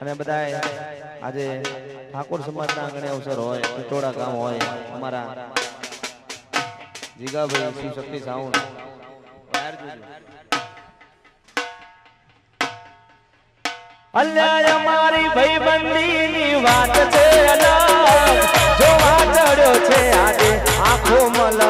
અને બધા આજે ઠાકોર સમાજના આંગણે અવસર હોય ટોળા કામ હોય, અમારા જીગાભાઈ શિવ શક્તિ સાઉન્ડ. અલ્યા, અમારી ભાઈબંધી ની વાત છે આજે, આખો મલા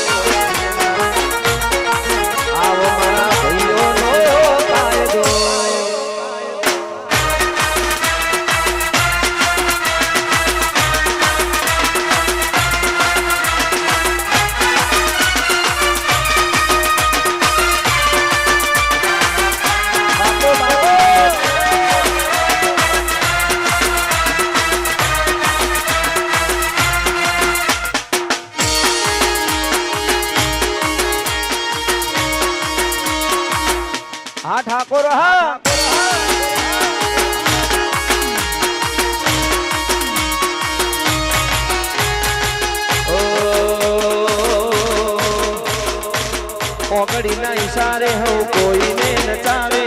ઓગળીના ઈશારે હું કોઈને નચાવે.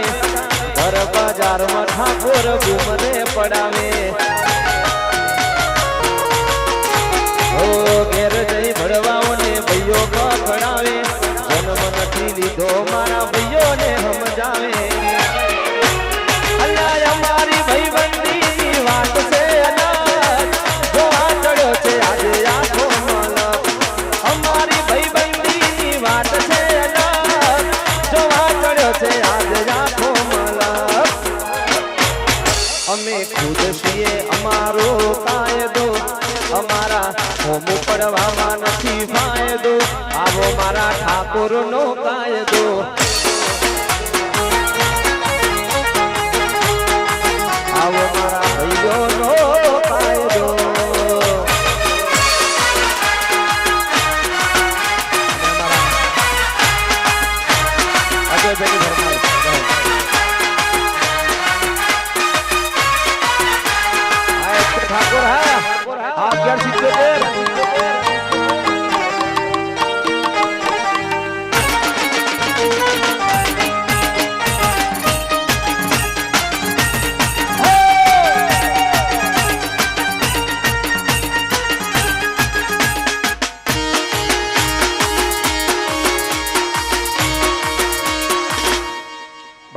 ઘર બજારમાં ઠાકોર ગુમને પડાવે. ઓ ઘેર જઈ ભળવાઓને ભાઈઓ પકડાવે જન્મ નથી લીધો મારા ભાઈઓને સમજાવે. મારા ઠાકોર નો કાયદો. આવો મારા ભાઈઓ નો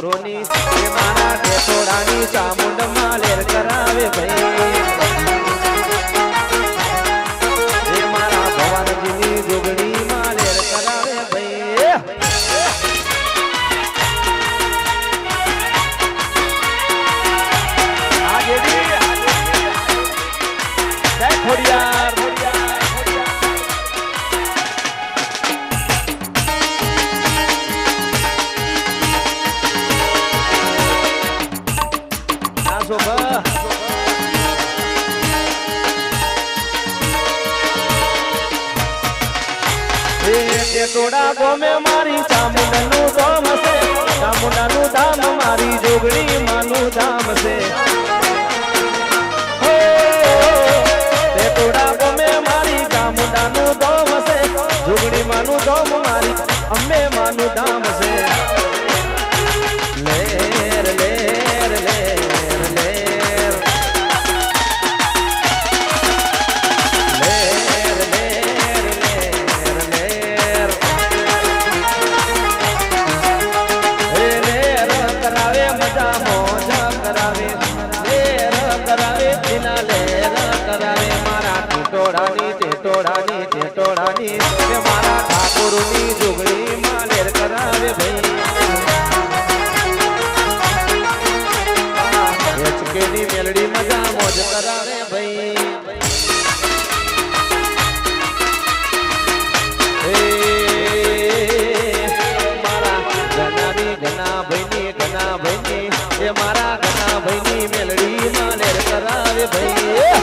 ચોરોની મારા ઢેસોડાની ચામુંડ માલેર કરાવે ભાઈ. ટોડા ગોમે મારી, ચામુંડાનું ગોમ છે મારી જોગણી માનું ધામ છે ટોડા ગોમે મારી, ચામુંડાનું ગોમ છે જોગણી માનું ગોમ મારી, અમે માનું ધામ છે કરાવે ભાઈ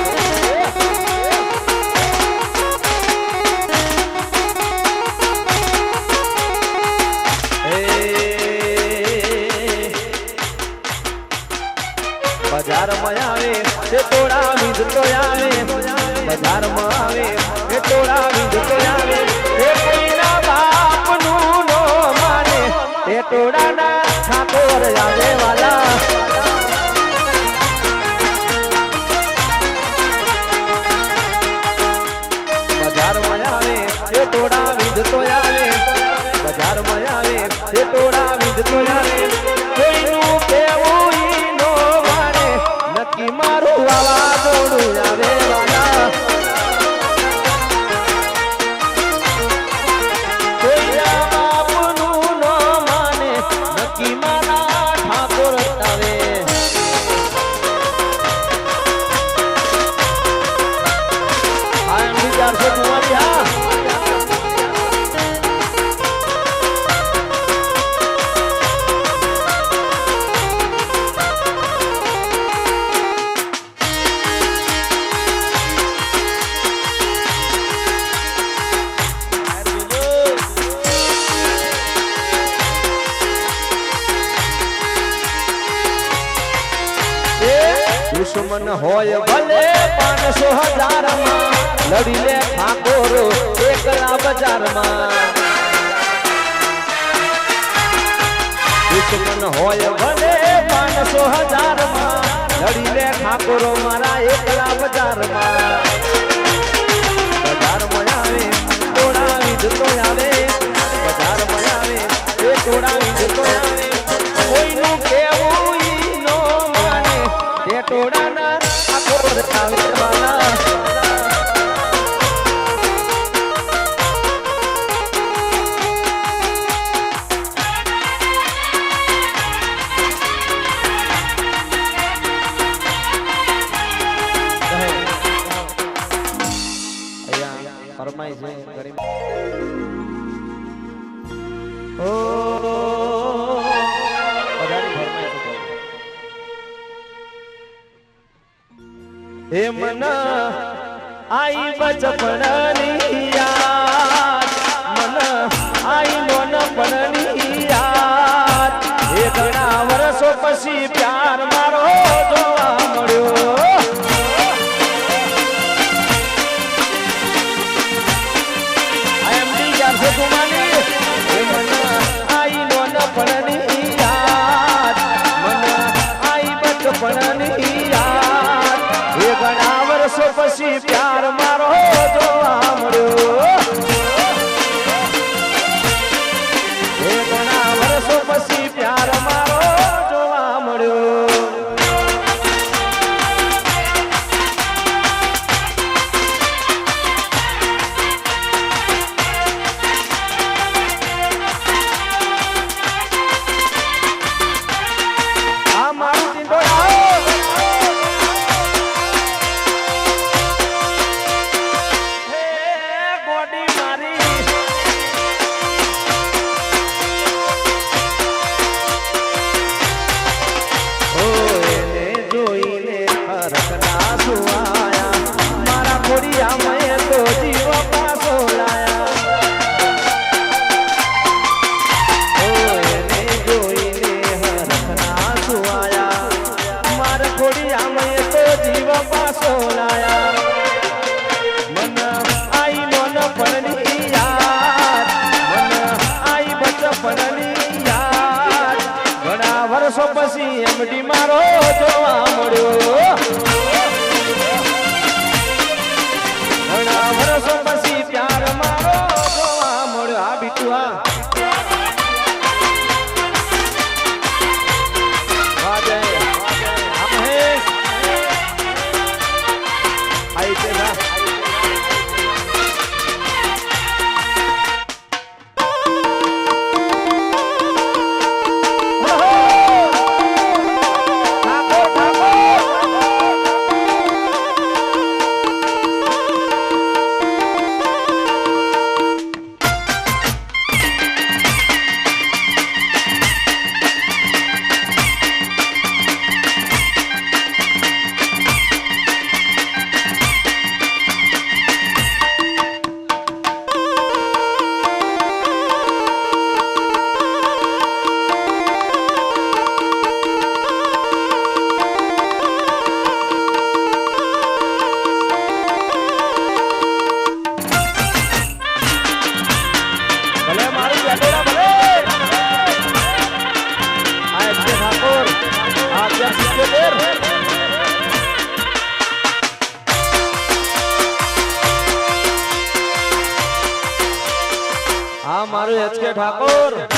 બજારમાં આવે તે તોડા વીજ આવે બજારમાં આવે તે તોડા વીજ આવે તે કોઈના બાપનું નો માને તે તોડાના ઠાકોર આવે વાલા બજારમાં આવે તે તોડા વીજ આવે. બજારમાં આવે તે તોડા વીજ આવે. કોઈનું કેવું નો માને નક્કી મારું વાવાઝોડું આવે વાલા. કોઈના બાપનું નો માને, નક્કી મારા ઠાકોર આવે. દુશ્મન હોય ભલે પાંચસો હજારમાં લડી લે ઠાકોર એકલા બજારમાં દુશ્મન હોય ભલે પાંચસો હજારમાં લડી લે ઠાકોરો મારા એકલા બજારમાં બજારમાં આવે તોડાવી જતો આવે બજારમાં આવે એ તોડાવી જતો આવે કોઈનું કેવું ઈ નો માને તે ટોળાના આવે આવે हे मना आई बचपणानी કે ઠાકોર.